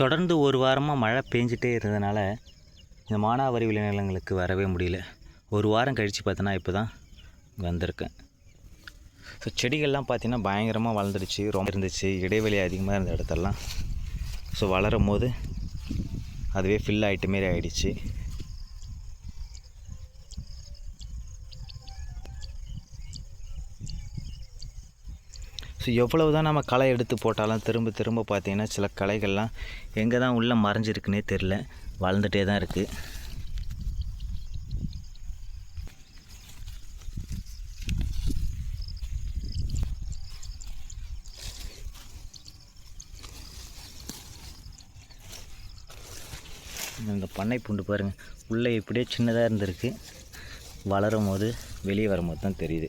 தொடர்ந்து ஒரு வாரமாக மழை பெஞ்சிட்டே இருந்ததுனால இந்த மானாவாரி விளைநிலங்களுக்கு வரவே முடியல. ஒரு வாரம் கழித்து பார்த்தோன்னா இப்போ தான் வந்திருக்கேன் ஸோ செடிகள்லாம் பார்த்திங்கன்னா பயங்கரமாக வளர்ந்துடுச்சு. ரொம்ப இருந்துச்சு. இடைவெளி அதிகமாக இருந்த இடத்தெல்லாம். ஸோ வளரும் போது அதுவே ஃபில் ஆகிட்ட மாரி ஆகிடுச்சு ஸோ எவ்வளவு தான் நம்ம களை எடுத்து போட்டாலும் திரும்ப திரும்ப பார்த்திங்கன்னா சில களைகள்லாம் எங்கே தான் உள்ளே மறைஞ்சிருக்குன்னே தெரில வளர்ந்துட்டே தான் இருக்குது இந்த பண்ணை பூண்டு பாருங்கள் உள்ளே இப்படியே சின்னதாக இருந்திருக்கு. வளரும் போது வெளியே வரும்போது தான் தெரியுது.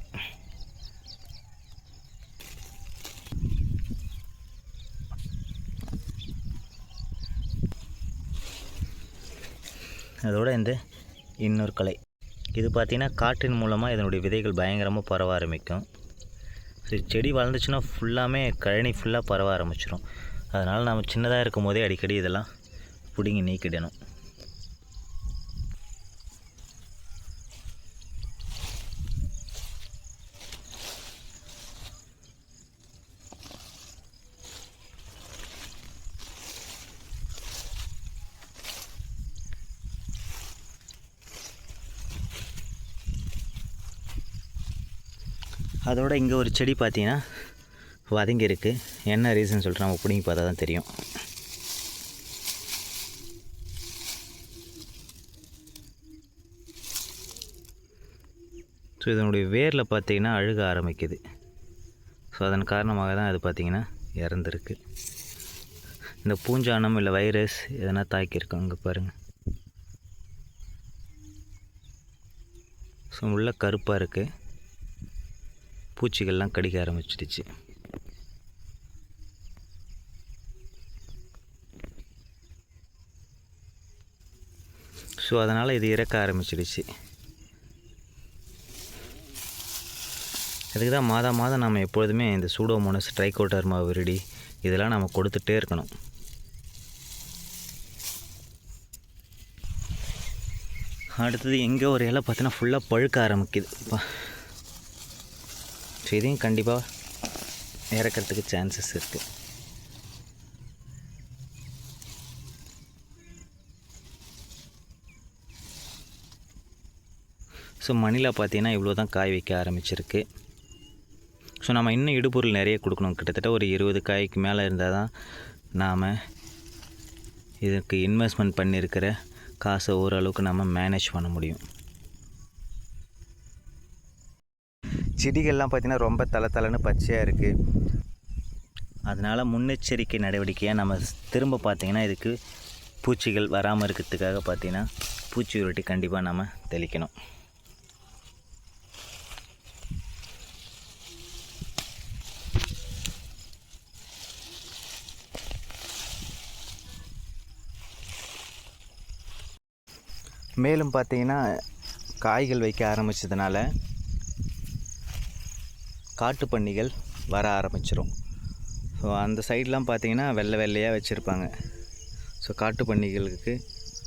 அதோட இந்த இன்னொரு கலை. இது பார்த்திங்கன்னா காற்றின் மூலமாக இதனுடைய விதைகள் பயங்கரமாக பரவ ஆரம்பிக்கும். செடி வளர்ந்துச்சுன்னா ஃபுல்லாமே கழனி ஃபுல்லாக பரவ ஆரம்பிச்சிடும் அதனால் நம்ம சின்னதாக இருக்கும் போதே அடிக்கடி இதெல்லாம் பிடுங்கி நீக்கிடணும். அதோட இங்கே ஒரு செடி பார்த்தீங்கன்னா வதங்கி இருக்குது என்ன ரீசன் சொல்லிட்டு நம்ம பிடிங்கி பார்த்தா தான் தெரியும். ஸோ இதனுடைய வேரில் பார்த்திங்கன்னா அழுக ஆரம்பிக்குது. ஸோ அதன் காரணமாக தான் அது பார்த்திங்கன்னா இறந்துருக்கு. இந்த பூஞ்சானம் இல்லை வைரஸ் எதனா தாக்கியிருக்கோம் இங்கே பாருங்கள் ஸோ உள்ள கருப்பாக இருக்குது பூச்சிகள்லாம் கடிக்க ஆரம்பிச்சிடுச்சு. ஸோ அதனால் இது இறக்க ஆரம்பிச்சிடுச்சு. அதுக்கு தான் மாதம் மாதம் நம்ம எப்பொழுதுமே இந்த சூடோமோனஸ் ட்ரைகோடர்மா விரிடி இதெல்லாம் நம்ம கொடுத்துட்டே இருக்கணும். அடுத்தது எங்கே ஒரு இலை பார்த்தீங்கன்னா ஃபுல்லாக பழுக்க ஆரம்பிக்குது. இப்போ ஸோ இதையும் கண்டிப்பாக இறக்கிறதுக்கு சான்சஸ் இருக்குது ஸோ மணிலா பார்த்தீங்கன்னா இவ்வளோ தான் காய் வைக்க ஆரம்பிச்சிருக்கு. ஸோ நம்ம இன்னும் இடுபொருள் நிறைய கொடுக்கணும். கிட்டத்தட்ட ஒரு இருபது காய்க்கு மேலே இருந்தால் தான் நாம் இதுக்கு இன்வெஸ்ட்மெண்ட் பண்ணியிருக்கிற காசை ஓரளவுக்கு நம்ம மேனேஜ் பண்ண முடியும். செடிகள்லாம் பார்த்திங்கன்னா ரொம்ப தலை தலைன்னு பச்சையாக இருக்குது அதனால் முன்னெச்சரிக்கை நடவடிக்கையாக நம்ம திரும்ப பார்த்திங்கன்னா இதுக்கு பூச்சிகள் வராமல் இருக்கிறதுக்காக பார்த்திங்கன்னா பூச்சி உருட்டி கண்டிப்பாக நம்ம தெளிக்கணும். மேலும் பார்த்திங்கன்னா காய்கள் வைக்க ஆரம்பித்ததுனால காட்டுப்பன்னிகள் வர ஆரம்பிச்சிரும். ஸோ அந்த சைட்லாம் பார்த்தீங்கன்னா வெள்ளை வெள்ளையாக வச்சுருப்பாங்க. ஸோ காட்டுப்பன்னிகளுக்கு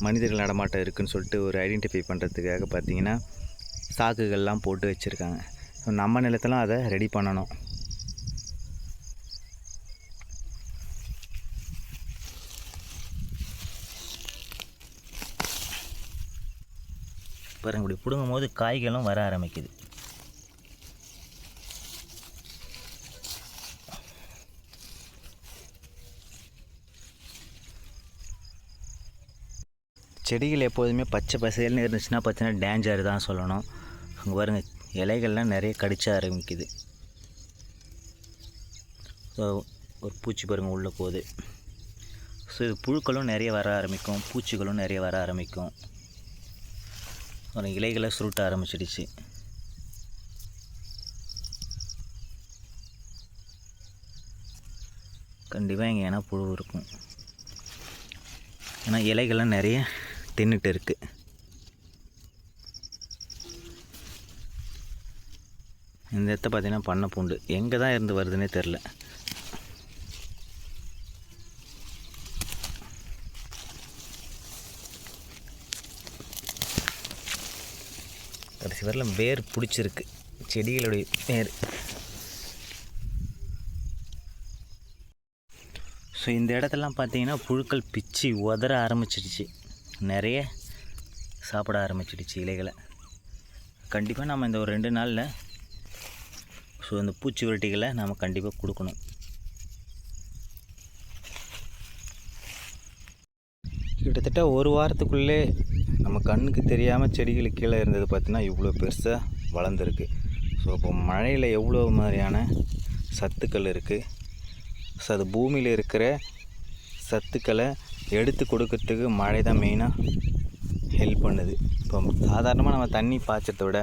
மனிதர்கள் நடமாட்டம் இருக்குதுன்னு சொல்லிட்டு ஒரு ஐடென்டிஃபை பண்ணுறதுக்காக பார்த்தீங்கன்னா சாக்குகள்லாம் போட்டு வச்சுருக்காங்க. ஸோ நம்ம நிலத்தெல்லாம் அதை ரெடி பண்ணணும். பாருங்க இப்படி பிடுங்கும் போது காய்களும் வர ஆரம்பிக்குது. செடிகள் எப்போதுமே பச்சை பசையல்னு இருந்துச்சுன்னா பார்த்தீங்கன்னா டேஞ்சர் தான் சொல்லணும். அங்கே பாருங்கள் இலைகள்லாம் நிறைய கடிச்ச ஆரம்பிக்குது. ஸோ ஒரு பூச்சி பாருங்கள் உள்ளே போகுது. ஸோ இது புழுக்களும் நிறைய வர ஆரம்பிக்கும் பூச்சிகளும் நிறைய வர ஆரம்பிக்கும். அப்புறம் இலைகளை சுருட்ட ஆரம்பிச்சிடுச்சு. கண்டிப்பாக இங்கே ஏன்னா புழு இருக்கும். ஏன்னா இலைகள்லாம் நிறைய தின்னுட்டு இருக்கு. இந்த இடத்த பார்த்திங்கன்னா பண்ணை பூண்டு. எங்கே தான் இருந்து வருதுன்னே தெரில கடைசி வரல வேர் பிடிச்சிருக்கு. செடிகளுடைய வேர். ஸோ இந்த இடத்தெல்லாம் பார்த்தீங்கன்னா புழுக்கள் பிச்சு உதற ஆரம்பிச்சிடுச்சு நிறைய சாப்பிட ஆரம்பிச்சிடுச்சு இலைகளை. கண்டிப்பாக நம்ம இந்த ஒரு ரெண்டு நாளில் ஸோ இந்த பூச்சி விரட்டிகளை நம்ம கண்டிப்பாக கொடுக்கணும். கிட்டத்தட்ட ஒரு வாரத்துக்குள்ளே நம்ம கண்ணுக்கு தெரியாமல் செடிகளுக்கு கீழே இருந்தது பார்த்தீங்கன்னா இவ்வளோ பெருசாக வளர்ந்துருக்கு. ஸோ இப்போ மழையில் எவ்வளோ மாதிரியான சத்துக்கள் இருக்குது ஸோ அது பூமியில் இருக்கிற சத்துக்களை எடுத்து கொடுக்கறதுக்கு மழை தான் மெயினாக ஹெல்ப் பண்ணுது. இப்போ சாதாரணமாக நம்ம தண்ணி பாய்ச்சறதை விட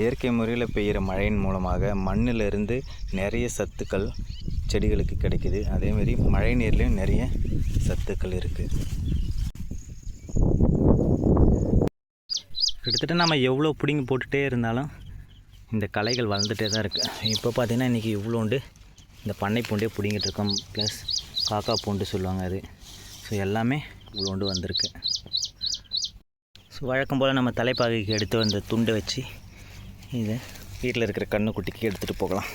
இயற்கை முறையில் பெய்கிற மழையின் மூலமாக மண்ணிலிருந்து நிறைய சத்துக்கள் செடிகளுக்கு கிடைக்குது. அதேமாரி மழை நீர்லேயும் நிறைய சத்துக்கள் இருக்குது கிட்டத்தட்ட நம்ம எவ்வளோ பிடிங்கி போட்டுகிட்டே இருந்தாலும் இந்த களைகள் வளர்ந்துட்டே தான் இருக்குது இப்போ பார்த்தீங்கன்னா இன்றைக்கி இவ்வளோண்டு இந்த பண்ணை பூண்டே பிடிங்கிட்டு இருக்கோம். ப்ளஸ் காக்கா பூண்டு சொல்லுவாங்க அது. ஸோ எல்லாமே இவ்வளோண்டு வந்திருக்கு. ஸோ வழக்கம் போல் நம்ம தலைப்பாகைக்கு எடுத்து வந்த துண்டை வச்சு இதை வீட்டில் இருக்கிற கண்ணுக்குட்டிக்கு எடுத்துகிட்டு போகலாம்.